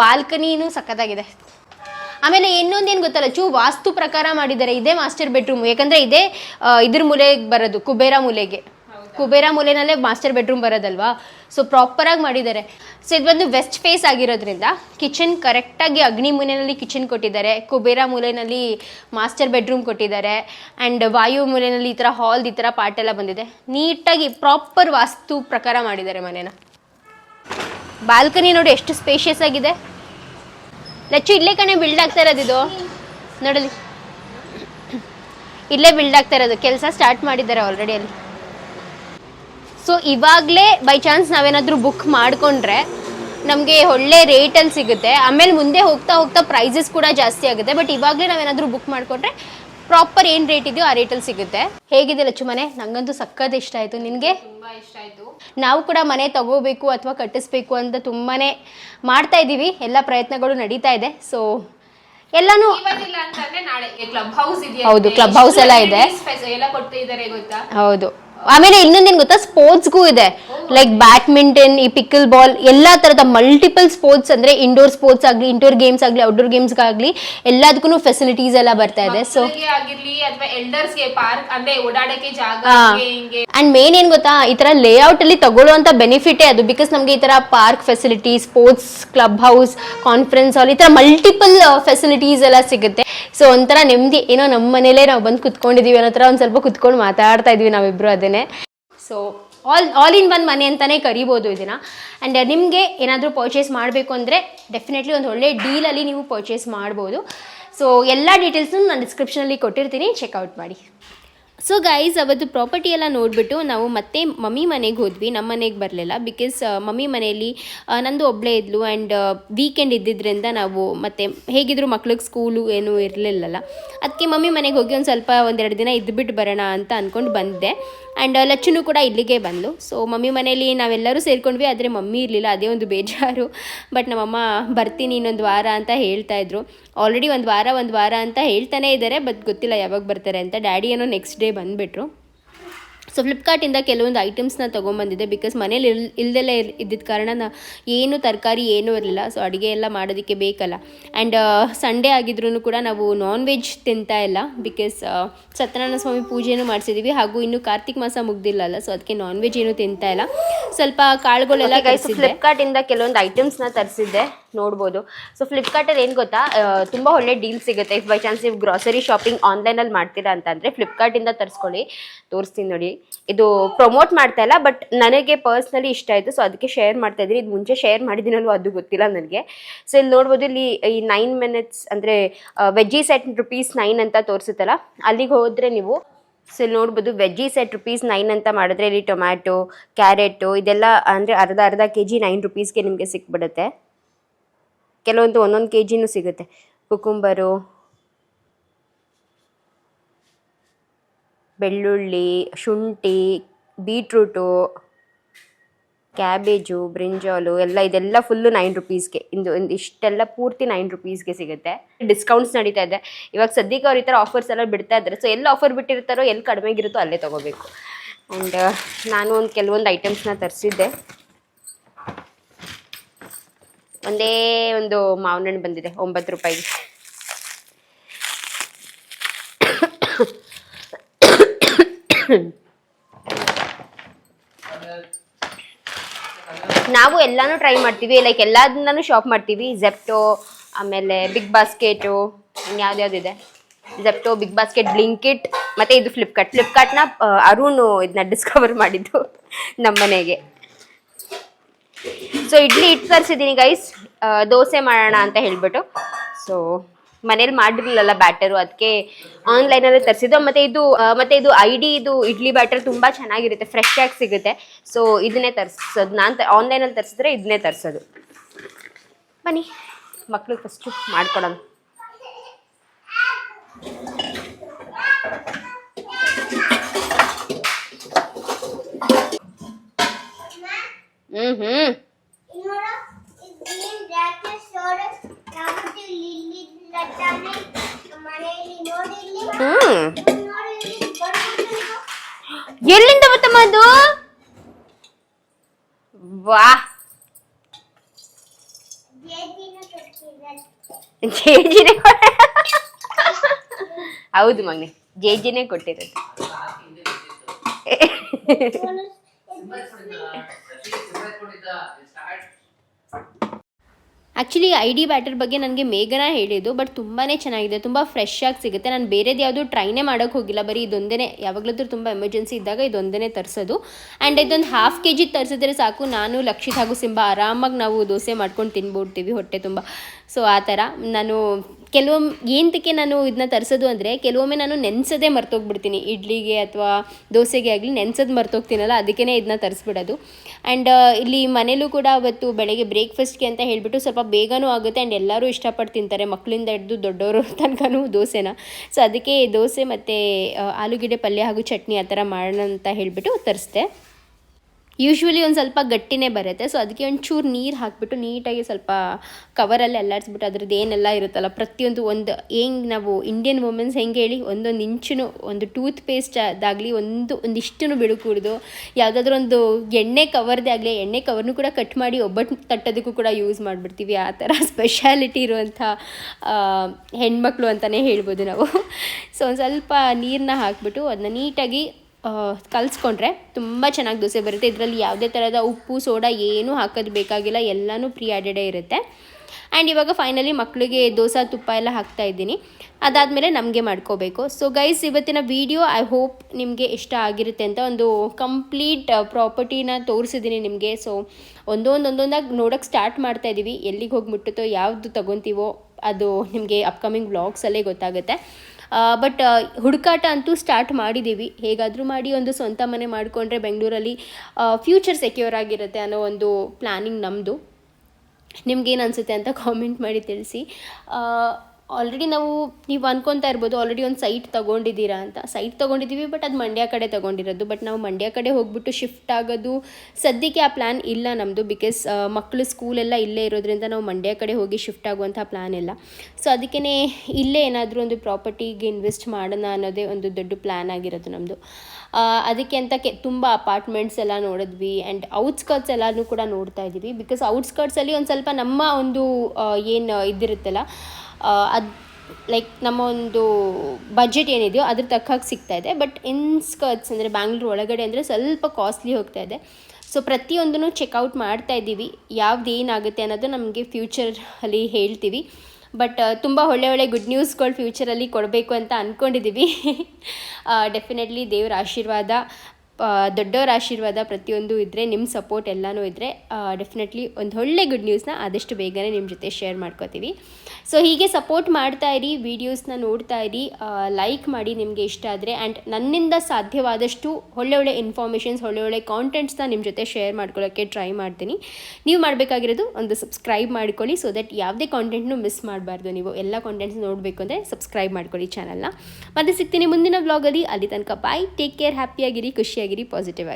ಬಾಲ್ಕನಿನೂ ಸಕ್ಕತ್ತಾಗಿದೆ ಆಮೇಲೆ ಇನ್ನೊಂದೇನು ಗೊತ್ತಲ್ಲ, ಚೂ ವಾಸ್ತು ಪ್ರಕಾರ ಮಾಡಿದ್ದಾರೆ, ಇದೇ ಮಾಸ್ಟರ್ ಬೆಡ್ರೂಮ್ ಯಾಕಂದರೆ ಇದೇ ಇದ್ರ ಮೂಲೆಗೆ ಬರೋದು, ಕುಬೇರ ಮೂಲೆಗೆ. ಕುಬೇರ ಮೂಲೆನಲ್ಲೇ ಮಾಸ್ಟರ್ ಬೆಡ್ರೂಮ್ ಬರೋದಲ್ವಾ? ಸೊ ಪ್ರಾಪರಾಗಿ ಮಾಡಿದ್ದಾರೆ. ಸೊ ಇದು ಬಂದು ವೆಸ್ಟ್ ಫೇಸ್ ಆಗಿರೋದ್ರಿಂದ ಕಿಚನ್ ಕರೆಕ್ಟಾಗಿ ಅಗ್ನಿ ಮೂಲೆಯಲ್ಲಿ ಕಿಚನ್ ಕೊಟ್ಟಿದ್ದಾರೆ. ಕುಬೇರ ಮೂಲೆಯಲ್ಲಿ ಮಾಸ್ಟರ್ ಬೆಡ್ರೂಮ್ ಕೊಟ್ಟಿದ್ದಾರೆ. ಆ್ಯಂಡ್ ವಾಯು ಮೂಲೆಯಲ್ಲಿ ಈ ಥರ ಹಾಲ್ ಈ ಥರ ಪಾರ್ಟ್ ಎಲ್ಲ ಬಂದಿದೆ. ನೀಟಾಗಿ ಪ್ರಾಪರ್ ವಾಸ್ತು ಪ್ರಕಾರ ಮಾಡಿದ್ದಾರೆ ಮನೇನ. ಬಾಲ್ಕನಿ ನೋಡಿ ಎಷ್ಟು ಸ್ಪೇಷಿಯಸ್ ಆಗಿದೆ. ಲಚ್ಚು, ಇಲ್ಲೇ ಕಣೆ ಬಿಲ್ಡ್ ಆಗ್ತಾ ಇರೋದು ಇದು. ನೋಡಲಿ ಇಲ್ಲೇ ಬಿಲ್ಡ್ ಆಗ್ತಾ ಇರೋದು. ಕೆಲಸ ಸ್ಟಾರ್ಟ್ ಮಾಡಿದ್ದಾರೆ ಆಲ್ರೆಡಿ ಅಲ್ಲಿ. ಸೊ ಇವಾಗಲೇ ಬೈ ಚಾನ್ಸ್ ನಾವೇನಾದರೂ ಬುಕ್ ಮಾಡಿಕೊಂಡ್ರೆ ನಮಗೆ ಒಳ್ಳೆ ರೇಟಲ್ಲಿ ಸಿಗುತ್ತೆ. ಆಮೇಲೆ ಮುಂದೆ ಹೋಗ್ತಾ ಹೋಗ್ತಾ ಪ್ರೈಸಸ್ ಕೂಡ ಜಾಸ್ತಿ ಆಗುತ್ತೆ. ಬಟ್ ಇವಾಗಲೇ ನಾವೇನಾದರೂ ಬುಕ್ ಮಾಡಿಕೊಂಡ್ರೆ ಪ್ರಾಪರ್ ಏನು ರೇಟ್ ಇದೆಯೋ ಆ ರೇಟಲ್ಲಿ ಸಿಗುತ್ತೆ. ಹೇಗಿದೆ ಲಚ್ಚು ಮನೆ ನಂಗಂತೂ ಸಕ್ಕತ್ ಇಷ್ಟ ಆಯಿತು. ನಿನಗೆ? ತುಂಬ ಇಷ್ಟ ಆಯಿತು. ನಾವು ಕೂಡ ಮನೆ ತಗೋಬೇಕು ಅಥವಾ ಕಟ್ಟಿಸ್ಬೇಕು ಅಂತ ತುಂಬಾ ಮಾಡ್ತಾ ಇದ್ದೀವಿ. ಎಲ್ಲ ಪ್ರಯತ್ನಗಳು ನಡೀತಾ ಇದೆ. ಸೊ ಎಲ್ಲಾನು ಹೌದು ಕ್ಲಬ್ ಹೌಸ್ ಎಲ್ಲ ಇದೆ. ಎಲ್ಲ ಕೊಡ್ತಿದ್ದಾರೆ ಗೊತ್ತಾ? ಹೌದು. ಆಮೇಲೆ ಇನ್ನೊಂದೇನು ಗೊತ್ತಾ? ಸ್ಪೋರ್ಟ್ಸ್ಗೂ ಇದೆ. ಲೈಕ್ ಬ್ಯಾಡ್ಮಿಂಟನ್ ಈ ಪಿಕಲ್ ಬಾಲ್ ಎಲ್ಲಾ ತರದ ಮಲ್ಟಿಪಲ್ ಸ್ಪೋರ್ಟ್ಸ್ ಅಂದ್ರೆ ಇಂಡೋರ್ ಸ್ಪೋರ್ಟ್ಸ್ ಆಗಲಿ ಇಂಡೋರ್ ಗೇಮ್ಸ್ ಆಗಲಿ ಔಟ್ಡೋರ್ ಗೇಮ್ಸ್ ಆಗಲಿ ಎಲ್ಲದಕ್ಕೂ ಫೆಸಿಲಿಟೀಸ್ ಎಲ್ಲ ಬರ್ತಾ ಇದೆ. ಸೊ. ಅಂಡ್ ಮೇನ್ ಏನ್ ಗೊತ್ತಾ? ಈ ತರ ಲೇಔಟ್ ಅಲ್ಲಿ ತಗೊಳ್ಳುವಂತ ಬೆನಿಫಿಟೇ ಅದು. ಬಿಕಾಸ್ ನಮಗೆ ಈ ತರ park facility sports clubhouse conference hall ಈ ತರ ಮಲ್ಟಿಪಲ್ ಫೆಸಿಲಿಟೀಸ್ ಎಲ್ಲ ಸಿಗುತ್ತೆ. ಸೊ ಒಂಥರ ನೆಮ್ಮದಿ. ಏನೋ ನಮ್ಮ ಮನೇಲೇ ನಾವು ಬಂದು ಕುತ್ಕೊಂಡಿದ್ದೀವಿ ಅನ್ನೋ ಥರ ಒಂದು ಸ್ವಲ್ಪ ಕುತ್ಕೊಂಡು ಮಾತಾಡ್ತಾ ಇದೀವಿ ನಾವಿಬ್ರು ಅದನ್ನೇ so all all in one ಮನೆ ಅಂತಲೇ ಕರಿಬೋದು ಇದನ್ನು ಆ್ಯಂಡ್ ನಿಮಗೆ ಏನಾದರೂ ಪರ್ಚೇಸ್ ಮಾಡಬೇಕು ಅಂದರೆ ಡೆಫಿನೆಟ್ಲಿ ಒಂದು ಒಳ್ಳೆ ಡೀಲಲ್ಲಿ ನೀವು ಪರ್ಚೇಸ್ ಮಾಡ್ಬೋದು. ಸೊ ಎಲ್ಲ ಡೀಟೇಲ್ಸ್ನು ನಾನು ಡಿಸ್ಕ್ರಿಪ್ಷನಲ್ಲಿ ಕೊಟ್ಟಿರ್ತೀನಿ. ಚೆಕ್ಔಟ್ ಮಾಡಿ. ಸೊ ಗೈಸ್ ಅವತ್ತು ಪ್ರಾಪರ್ಟಿ ಎಲ್ಲ ನೋಡಿಬಿಟ್ಟು ನಾವು ಮತ್ತೆ ಮಮ್ಮಿ ಮನೆಗೆ ಹೋದ್ವಿ. ನಮ್ಮ ಮನೆಗೆ ಬರಲಿಲ್ಲ. ಬಿಕಾಸ್ ಮಮ್ಮಿ ಮನೆಯಲ್ಲಿ ಆ, ನಂದು ಒಬ್ಬಳೇ ಇದ್ಲು. ಆ್ಯಂಡ್ ವೀಕೆಂಡ್ ಇದ್ದಿದ್ದರಿಂದ ನಾವು ಮತ್ತೆ ಹೇಗಿದ್ರು ಮಕ್ಳಿಗೆ ಸ್ಕೂಲು ಏನೂ ಇರಲಿಲ್ಲಲ್ಲ. ಅದಕ್ಕೆ ಮಮ್ಮಿ ಮನೆಗೆ ಹೋಗಿ ಒಂದು ಸ್ವಲ್ಪ ಒಂದೆರಡು ದಿನ ಇದ್ದುಬಿಟ್ಟು ಬರೋಣ ಅಂತ ಅಂದ್ಕೊಂಡು ಬಂದೆ. ಆ್ಯಂಡ್ ಲಚ್ಚನು ಕೂಡ ಇಲ್ಲಿಗೆ ಬಂದಳು ಸೊ ಮಮ್ಮಿ ಮನೇಲಿ ನಾವೆಲ್ಲರೂ ಸೇರಿಕೊಂಡ್ವಿ, ಆದರೆ ಮಮ್ಮಿ ಇರಲಿಲ್ಲ, ಅದೇ ಒಂದು ಬೇಜಾರು. ಬಟ್ ನಮ್ಮಮ್ಮ, ಬರ್ತೀನಿ ಇನ್ನೊಂದು ವಾರ ಅಂತ ಹೇಳ್ತಾ ಇದ್ರು. ಆಲ್ರೆಡಿ ಒಂದು ವಾರ ಒಂದು ವಾರ ಅಂತ ಹೇಳ್ತಾನೆ ಇದ್ದಾರೆ ಬಟ್ ಗೊತ್ತಿಲ್ಲ ಯಾವಾಗ ಬರ್ತಾರೆ ಅಂತ. ಡ್ಯಾಡಿ ಏನೋ ನೆಕ್ಸ್ಟ್ ಡೇ ಬಂದುಬಿಟ್ರು. ಸೊ ಫ್ಲಿಪ್ಕಾರ್ಟಿಂದ ಕೆಲವೊಂದು ಐಟಮ್ಸ್ನ ತೊಗೊಂಬಂದಿದ್ದೆ ಬಿಕಾಸ್ ಮನೇಲಿ ಇಲ್ ಇಲ್ದೆಲ್ಲ ಇರ್ ಇದ್ದಿದ್ದ ಕಾರಣ ನಾ ಏನು ತರಕಾರಿ ಏನೂ ಇರಲಿಲ್ಲ. ಸೊ ಅಡುಗೆ ಎಲ್ಲ ಮಾಡೋದಕ್ಕೆ ಬೇಕಲ್ಲ. ಆ್ಯಂಡ್ ಸಂಡೇ ಆಗಿದ್ರೂ ಕೂಡ ನಾವು ನಾನ್ ವೆಜ್ ತಿಂತಾ ಇಲ್ಲ. ಬಿಕಾಸ್ ಸತ್ಯನಾರಾಯಣ ಸ್ವಾಮಿ ಪೂಜೆನೂ ಮಾಡಿಸಿದ್ದೀವಿ ಹಾಗೂ ಇನ್ನು ಕಾರ್ತಿಕ್ ಮಾಸ ಮುಗ್ದಿಲ್ಲ ಅಲ್ಲ ಸೊ ಅದಕ್ಕೆ ನಾನ್ ವೆಜ್ ಏನೂ ತಿಂತಾ ಇಲ್ಲ. ಸ್ವಲ್ಪ ಕಾಳುಗಳೆಲ್ಲ ಫ್ಲಿಪ್ಕಾರ್ಟಿಂದ ಕೆಲವೊಂದು ಐಟಮ್ಸ್ನ ತರಿಸಿದ್ದೆ. ನೋಡ್ಬೋದು. ಸೊ ಫ್ಲಿಪ್ಕಾರ್ಟಲ್ಲಿ ಏನು ಗೊತ್ತಾ? ತುಂಬ ಒಳ್ಳೆ ಡೀಲ್ ಸಿಗುತ್ತೆ. ಇಫ್ ಬೈ ಚಾನ್ಸ್ ನೀವು ಗ್ರಾಸರಿ ಶಾಪಿಂಗ್ ಆನ್ಲೈನಲ್ಲಿ ಮಾಡ್ತೀರಾ ಅಂತಂದರೆ ಫ್ಲಿಪ್ಕಾರ್ಟಿಂದ ತರಿಸ್ಕೊಳ್ಳಿ. ತೋರಿಸ್ತೀನಿ ನೋಡಿ. ಇದು ಪ್ರಮೋಟ್ ಮಾಡ್ತಾ ಇಲ್ಲ ಬಟ್ ನನಗೆ ಪರ್ಸ್ನಲಿ ಇಷ್ಟ ಆಯಿತು. ಸೊ ಅದಕ್ಕೆ ಶೇರ್ ಮಾಡ್ತಾ ಇದ್ದೀನಿ. ಇದು ಮುಂಚೆ ಶೇರ್ ಮಾಡಿದ್ದೀನಲ್ವ? ಅದು ಗೊತ್ತಿಲ್ಲ ನನಗೆ. ಸೊ ಇಲ್ಲಿ ನೋಡ್ಬೋದು, ಇಲ್ಲಿ ಈ ನೈನ್ ಮಿನಿಟ್ಸ್ ಅಂದರೆ ವೆಜ್ಜಿ ಸೆಟ್ ರುಪೀಸ್ ನೈನ್ ಅಂತ ತೋರಿಸುತ್ತಲ್ಲ? ಅಲ್ಲಿಗೆ ಹೋದರೆ ನೀವು ಸೊ ಇಲ್ಲಿ ನೋಡ್ಬೋದು ವೆಜ್ಜಿ ಸೆಟ್ ರುಪೀಸ್ ನೈನ್ ಅಂತ ಮಾಡಿದ್ರೆ, ಇಲ್ಲಿ ಟೊಮ್ಯಾಟೊ ಕ್ಯಾರೆಟು ಇದೆಲ್ಲ ಅಂದರೆ ಅರ್ಧ ಅರ್ಧ ಕೆ ಜಿ ನೈನ್ ರುಪೀಸ್ಗೆ ನಿಮಗೆ ಸಿಕ್ಬಿಡುತ್ತೆ. ಕೆಲವೊಂದು ಒಂದೊಂದು ಕೆ ಜಿನೂ ಸಿಗುತ್ತೆ. ಕುಕುಂಬರು, ಬೆಳ್ಳುಳ್ಳಿ, ಶುಂಠಿ, ಬೀಟ್ರೂಟು, ಕ್ಯಾಬೇಜು, ಬ್ರಿಂಜಾಲು, ಎಲ್ಲ ಇದೆಲ್ಲ ಫುಲ್ಲು ನೈನ್ ರುಪೀಸ್ಗೆ ಇಂದು ಇಷ್ಟೆಲ್ಲ ಪೂರ್ತಿ ನೈನ್ ರುಪೀಸ್ಗೆ ಸಿಗುತ್ತೆ. ಡಿಸ್ಕೌಂಟ್ಸ್ ನಡೀತಾ ಇದೆ. ಇವಾಗ ಸದ್ಯಕ್ಕೆ ಅವ್ರು ಈ ಥರ ಆಫರ್ಸ್ ಎಲ್ಲ ಬಿಡ್ತಾ ಇದ್ದಾರೆ. ಸೊ ಎಲ್ಲಿ ಆಫರ್ ಬಿಟ್ಟಿರ್ತಾರೋ, ಎಲ್ಲಿ ಕಡಿಮೆಗಿರುತ್ತೋ ಅಲ್ಲೇ ತೊಗೋಬೇಕು. ಆ್ಯಂಡ್ ನಾನು ಒಂದು ಕೆಲವೊಂದು ಐಟಮ್ಸ್ನ ತರಿಸಿದ್ದೆ. ಒಂದೇ ಒಂದು ಮಾವಿನ ಹಣ್ಣು ಬಂದಿದೆ, ಒಂಬತ್ತು ರೂಪಾಯಿಗೆ. ನಾವು ಎಲ್ಲಾನು ಟ್ರೈ ಮಾಡ್ತೀವಿ ಲೈಕ್ ಎಲ್ಲದನ್ನೂ ಶಾಪ್ ಮಾಡ್ತೀವಿ. ಜೆಪ್ಟೋ ಆಮೇಲೆ ಬಿಗ್ ಬಾಸ್ಕೆಟು ಇನ್ಯಾವ್ದ್ಯಾವ್ದಿದೆ ಜೆಪ್ಟೋ ಬಿಗ್ ಬಾಸ್ಕೆಟ್ ಬ್ಲಿಂಕಿಟ್ ಮತ್ತೆ ಇದು ಫ್ಲಿಪ್ಕಾರ್ಟ್ ಫ್ಲಿಪ್ಕಾರ್ಟ್ನ ಅರುಣ್ ಇದನ್ನ ಡಿಸ್ಕವರ್ ಮಾಡಿದ್ದು ನಮ್ಮ ಮನೆಗೆ ಸೊ ಇಡ್ಲಿ ಇಟ್ಟು ತರಿಸಿದ್ದೀನಿ ಗೈಸ್ ದೋಸೆ ಮಾಡೋಣ ಅಂತ ಹೇಳ್ಬಿಟ್ಟು. ಸೊ ಮನೇಲಿ ಮಾಡಿರ್ಲಿಲ್ಲ ಬ್ಯಾಟರು ಅದಕ್ಕೆ ಆನ್ಲೈನಲ್ಲೇ ತರಿಸಿದ್ದು. ಮತ್ತು ಇದು ಮತ್ತು ಇದು ಐ ಡಿ ಇದು ಇಡ್ಲಿ ಬ್ಯಾಟರ್ ತುಂಬ ಚೆನ್ನಾಗಿರುತ್ತೆ ಫ್ರೆಶ್ ಆಗಿ ಸಿಗುತ್ತೆ. ಸೊ ಇದನ್ನೇ ತರಿಸೋದು. ನಾನು ಆನ್ಲೈನಲ್ಲಿ ತರಿಸಿದ್ರೆ ಇದನ್ನೇ ತರಿಸೋದು. ಬನ್ನಿ ಮಕ್ಳಿಗೆ ಫಸ್ಟು ಮಾಡ್ಕೊಡೋಣ. ಹ್ಞೂ ಹ್ಮ್. ಎಲ್ಲಿಂದ ಬತ್ತಮ್ಮ ಅದು? ವಾ. ಜೇಜಿನೇ ಹೌದು ಮಗ್ನೆ ಜೇಜಿನೇ ಕೊಟ್ಟಿರೋದು. ಆ್ಯಕ್ಚುಲಿ ಐ ಡಿ ಬ್ಯಾಟರ್ ಬಗ್ಗೆ ನನಗೆ ಮೇಘನ ಹೇಳಿದ್ದು ಬಟ್ ತುಂಬಾ ಚೆನ್ನಾಗಿದೆ. ತುಂಬ ಫ್ರೆಶ್ ಆಗಿ ಸಿಗುತ್ತೆ. ನಾನು ಬೇರೆದು ಯಾವುದು ಟ್ರೈನೇ ಮಾಡೋಕ್ಕೆ ಹೋಗಿಲ್ಲ. ಬರೀ ಇದೊಂದೇ ಯಾವಾಗಲಾದರೂ ತುಂಬ ಎಮರ್ಜೆನ್ಸಿ ಇದ್ದಾಗ ಇದೊಂದೇ ತರಿಸೋದು. ಆ್ಯಂಡ್ ಇದೊಂದು ಹಾಫ್ ಕೆ ಜಿ ತರಿಸಿದ್ರೆ ಸಾಕು. ನಾನು, ಲಕ್ಷಿತ್ ಹಾಗೂ ಸಿಂಬ ಆರಾಮಾಗಿ ನಾವು ದೋಸೆ ಮಾಡ್ಕೊಂಡು ತಿನ್ಬಿಡ್ತೀವಿ ಹೊಟ್ಟೆ ತುಂಬ. ಸೊ ಆ ಥರ. ನಾನು ಕೆಲವೊಮ್ಮೆ ಏನಕ್ಕೆ ನಾನು ಇದನ್ನ ತರಿಸೋದು ಅಂದರೆ ಕೆಲವೊಮ್ಮೆ ನಾನು ನೆನೆಸೋದೇ ಮರ್ತೋಗ್ಬಿಡ್ತೀನಿ. ಇಡ್ಲಿಗೆ ಅಥವಾ ದೋಸೆಗೆ ಆಗಲಿ ನೆನೆಸೋದು ಮರ್ತೋಗ್ತೀನಲ್ಲ ಅದಕ್ಕೇ ಇದನ್ನ ತರಿಸ್ಬಿಡೋದು. ಆ್ಯಂಡ್ ಇಲ್ಲಿ ಮನೇಲೂ ಕೂಡ ಅವತ್ತು ಬೆಳಗ್ಗೆ ಬ್ರೇಕ್ಫಾಸ್ಟ್ಗೆ ಅಂತ ಹೇಳಿಬಿಟ್ಟು ಸ್ವಲ್ಪ ಬೇಗನೂ ಆಗುತ್ತೆ ಆ್ಯಂಡ್ ಎಲ್ಲರೂ ಇಷ್ಟಪಟ್ಟು ತಿಂತಾರೆ. ಮಕ್ಕಳಿಂದ ಹಿಡಿದು ದೊಡ್ಡವರು ತನಕನೂ ದೋಸೆನ. ಸೊ ಅದಕ್ಕೆ ದೋಸೆ ಮತ್ತು ಆಲೂಗೆಡ್ಡೆ ಪಲ್ಯ ಹಾಗೂ ಚಟ್ನಿ ಆ ಥರ ಮಾಡೋಣ ಅಂತ ಹೇಳಿಬಿಟ್ಟು ತರಿಸ್ದೆ. ಯೂಶ್ವಲಿ ಒಂದು ಸ್ವಲ್ಪ ಗಟ್ಟಿನೇ ಬರುತ್ತೆ. ಸೊ ಅದಕ್ಕೆ ಒಂದು ಚೂರು ನೀರು ಹಾಕಿಬಿಟ್ಟು ನೀಟಾಗಿ ಸ್ವಲ್ಪ ಕವರಲ್ಲಿ ಅಲ್ಲಾಡಿಸ್ಬಿಟ್ಟು ಅದ್ರದ್ದು ಏನೆಲ್ಲ ಇರುತ್ತಲ್ಲ, ಪ್ರತಿಯೊಂದು ಒಂದು ಹೆಂಗೆ ನಾವು ಇಂಡಿಯನ್ ವುಮೆನ್ಸ್ ಹೆಂಗೆ ಹೇಳಿ ಒಂದೊಂದು ಇಂಚು ಒಂದು ಟೂತ್ ಪೇಸ್ಟ್ ಅದಾಗಲಿ ಒಂದು ಒಂದಿಷ್ಟು ಬಿಡಕೂಡ್ದು ಯಾವುದಾದ್ರೂ ಒಂದು ಎಣ್ಣೆ ಕವರ್ದೇ ಆಗಲಿ, ಎಣ್ಣೆ ಕವರ್ನು ಕೂಡ ಕಟ್ ಮಾಡಿ ಒಬ್ಬಟ್ಟು ತಟ್ಟೋದಕ್ಕೂ ಕೂಡ ಯೂಸ್ ಮಾಡಿಬಿಡ್ತೀವಿ. ಆ ಥರ ಸ್ಪೆಷಾಲಿಟಿ ಇರುವಂಥ ಹೆಣ್ಮಕ್ಳು ಅಂತಲೇ ಹೇಳ್ಬೋದು ನಾವು. ಸೊ ಒಂದು ಸ್ವಲ್ಪ ನೀರನ್ನ ಹಾಕಿಬಿಟ್ಟು ಅದನ್ನ ನೀಟಾಗಿ ಕಲಿಸ್ಕೊಂಡ್ರೆ ತುಂಬ ಚೆನ್ನಾಗಿ ದೋಸೆ ಬರುತ್ತೆ. ಇದರಲ್ಲಿ ಯಾವುದೇ ಥರದ ಉಪ್ಪು, ಸೋಡಾ ಏನೂ ಹಾಕೋದು ಬೇಕಾಗಿಲ್ಲ. ಎಲ್ಲನೂ ಪ್ರೀ ಆ್ಯಡೆಡೇ ಇರುತ್ತೆ. ಆ್ಯಂಡ್ ಇವಾಗ ಫೈನಲಿ ಮಕ್ಕಳಿಗೆ ದೋಸೆ, ತುಪ್ಪ ಎಲ್ಲ ಹಾಕ್ತಾ ಇದ್ದೀನಿ. ಅದಾದಮೇಲೆ ನಮಗೆ ಮಾಡ್ಕೋಬೇಕು. ಸೊ ಗೈಸ್ ಇವತ್ತಿನ ವಿಡಿಯೋ ಐ ಹೋಪ್ ನಿಮಗೆ ಇಷ್ಟ ಆಗಿರುತ್ತೆ ಅಂತ ಒಂದು ಕಂಪ್ಲೀಟ್ ಪ್ರಾಪರ್ಟಿನ ತೋರಿಸಿದ್ದೀನಿ ನಿಮಗೆ. ಸೊ ಒಂದೊಂದೊಂದೊಂದಾಗಿ ನೋಡೋಕ್ಕೆ ಸ್ಟಾರ್ಟ್ ಮಾಡ್ತಾ ಇದ್ದೀವಿ ಎಲ್ಲಿಗೆ ಹೋಗಿ ಮುಟ್ಟುತ್ತೋ, ಯಾವುದು ತಗೊತೀವೋ, ಅದು ನಿಮಗೆ ಅಪ್ಕಮಿಂಗ್ ವ್ಲಾಗ್ಸಲ್ಲೇ ಗೊತ್ತಾಗುತ್ತೆ. ಬಟ್ ಹುಡುಕಾಟ ಅಂತೂ ಸ್ಟಾರ್ಟ್ ಮಾಡಿದ್ದೀವಿ ಹೇಗಾದರೂ ಮಾಡಿ ಒಂದು ಸ್ವಂತ ಮನೆ ಮಾಡಿಕೊಂಡ್ರೆ ಬೆಂಗಳೂರಲ್ಲಿ ಫ್ಯೂಚರ್ ಸೆಕ್ಯೂರ್ ಆಗಿರುತ್ತೆ ಅನ್ನೋ ಒಂದು ಪ್ಲ್ಯಾನಿಂಗ್ ನಮ್ಮದು ನಿಮ್ಗೇನು ಅನಿಸುತ್ತೆ ಅಂತ ಕಾಮೆಂಟ್ ಮಾಡಿ ತಿಳಿಸಿ. ಆಲ್ರೆಡಿ ನಾವು, ನೀವು ಅನ್ಕೊತಾ ಇರ್ಬೋದು ಆಲ್ರೆಡಿ ಒಂದು ಸೈಟ್ ತೊಗೊಂಡಿದ್ದೀರಾ ಅಂತ. ಸೈಟ್ ತೊಗೊಂಡಿದ್ದೀವಿ ಬಟ್ ಅದು ಮಂಡ್ಯ ಕಡೆ ತೊಗೊಂಡಿರೋದು. ಬಟ್ ನಾವು ಮಂಡ್ಯ ಕಡೆ ಹೋಗ್ಬಿಟ್ಟು ಶಿಫ್ಟ್ ಆಗೋದು, ಸದ್ಯಕ್ಕೆ ಆ ಪ್ಲ್ಯಾನ್ ಇಲ್ಲ ನಮ್ಮದು ಬಿಕಾಸ್ ಮಕ್ಕಳು ಸ್ಕೂಲೆಲ್ಲ ಇಲ್ಲೇ ಇರೋದ್ರಿಂದ ನಾವು ಮಂಡ್ಯ ಕಡೆ ಹೋಗಿ ಶಿಫ್ಟ್ ಆಗುವಂಥ ಪ್ಲ್ಯಾನ್ ಇಲ್ಲ. ಸೊ ಅದಕ್ಕೇ ಇಲ್ಲೇ ಏನಾದರೂ ಒಂದು ಪ್ರಾಪರ್ಟಿಗೆ ಇನ್ವೆಸ್ಟ್ ಮಾಡೋಣ ಅನ್ನೋದೇ ಒಂದು ದೊಡ್ಡ ಪ್ಲ್ಯಾನ್ ಆಗಿರೋದು ನಮ್ಮದು ಅದಕ್ಕೆ ಅಂತ ಕೆ, ತುಂಬ ಅಪಾರ್ಟ್ಮೆಂಟ್ಸ್ ಎಲ್ಲ ನೋಡಿದ್ವಿ ಆ್ಯಂಡ್ ಔಟ್ಸ್ಕರ್ಟ್ಸ್ ಎಲ್ಲನೂ ಕೂಡ ನೋಡ್ತಾ ಇದ್ದೀವಿ. ಬಿಕಾಸ್ ಔಟ್ಸ್ಕರ್ಟ್ಸಲ್ಲಿ ಒಂದು ಸ್ವಲ್ಪ ನಮ್ಮ ಒಂದು ಏನು ಇದಿರುತ್ತಲ್ಲ ಅದು ಲೈಕ್ ನಮ್ಮ ಒಂದು ಬಜೆಟ್ ಏನಿದೆಯೋ ಅದ್ರ ತಕ್ಕಾಗಿ ಸಿಗ್ತಾ ಇದೆ. ಬಟ್ ಇನ್ ಸ್ಕರ್ಟ್ಸ್ ಅಂದರೆ ಬ್ಯಾಂಗ್ಳೂರ್ ಒಳಗಡೆ ಅಂದರೆ ಸ್ವಲ್ಪ ಕಾಸ್ಟ್ಲಿ ಹೋಗ್ತಾ ಇದೆ. ಸೊ ಪ್ರತಿಯೊಂದನ್ನು ಚೆಕ್ಔಟ್ ಮಾಡ್ತಾ ಇದ್ದೀವಿ. ಯಾವ್ದು ಏನಾಗುತ್ತೆ ಅನ್ನೋದು ನಮಗೆ ಫ್ಯೂಚರಲ್ಲಿ ಹೇಳ್ತೀವಿ. ಬಟ್ ತುಂಬ ಒಳ್ಳೆ ಒಳ್ಳೆ ಗುಡ್ ನ್ಯೂಸ್ಗಳು ಫ್ಯೂಚರಲ್ಲಿ ಕೊಡಬೇಕು ಅಂತ ಅಂದ್ಕೊಂಡಿದ್ದೀವಿ ಡೆಫಿನೆಟ್ಲಿ ದೇವರ ಆಶೀರ್ವಾದ. ದೊಡ್ಡವರ ಆಶೀರ್ವಾದ ಪ್ರತಿಯೊಂದು ಇದ್ದರೆ ನಿಮ್ಮ ಸಪೋರ್ಟ್ ಎಲ್ಲನೂ ಇದ್ದರೆ ಡೆಫಿನೆಟ್ಲಿ ಒಂದು ಒಳ್ಳೆ ಗುಡ್ ನ್ಯೂಸ್ನ ಆದಷ್ಟು ಬೇಗನೆ ನಿಮ್ಮ ಜೊತೆ ಶೇರ್ ಮಾಡ್ಕೋತೀವಿ. ಸೊ ಹೀಗೆ ಸಪೋರ್ಟ್ ಮಾಡ್ತಾ ಇರಿ ವೀಡಿಯೋಸ್ನ ನೋಡ್ತಾ ಇರಿ ಲೈಕ್ ಮಾಡಿ ನಿಮಗೆ ಇಷ್ಟ ಆದರೆ ಆ್ಯಂಡ್ ನನ್ನಿಂದ ಸಾಧ್ಯವಾದಷ್ಟು ಒಳ್ಳೆ ಒಳ್ಳೆ ಇನ್ಫಾರ್ಮೇಷನ್ಸ್ ಒಳ್ಳೆ ಒಳ್ಳೆ ಕಾಂಟೆಂಟ್ಸ್ನ ನಿಮ್ಮ ಜೊತೆ ಶೇರ್ ಮಾಡ್ಕೊಳ್ಳೋಕ್ಕೆ ಟ್ರೈ ಮಾಡ್ತೀನಿ. ನೀವು ಮಾಡಬೇಕಾಗಿರೋದು ಒಂದು ಸಬ್ಸ್ಕ್ರೈಬ್ ಮಾಡ್ಕೊಳ್ಳಿ ಸೊ ದಟ್ ಯಾವುದೇ ಕಾಂಟೆಂಟ್ನು ಮಿಸ್ ಮಾಡಬಾರ್ದು. ನೀವು ಎಲ್ಲ ಕಾಂಟೆಂಟ್ಸ್ ನೋಡಬೇಕು ಅಂದರೆ ಸಬ್ಸ್ಕ್ರೈಬ್ ಮಾಡ್ಕೊಳ್ಳಿ ಚಾನಲ್ನ ಮತ್ತೆ ಸಿಗ್ತೀನಿ ಮುಂದಿನ ವ್ಲಾಗಲ್ಲಿ ಅಲ್ಲಿ. ತನಕ ಬಾಯ್ ಟೇಕ್ ಕೇರ್ ಹ್ಯಾಪಿಯಾಗಿರಿ ಖುಷಿಯಾಗಿರಿ ಪಾಸಿಟಿವ್ ಆಗಿ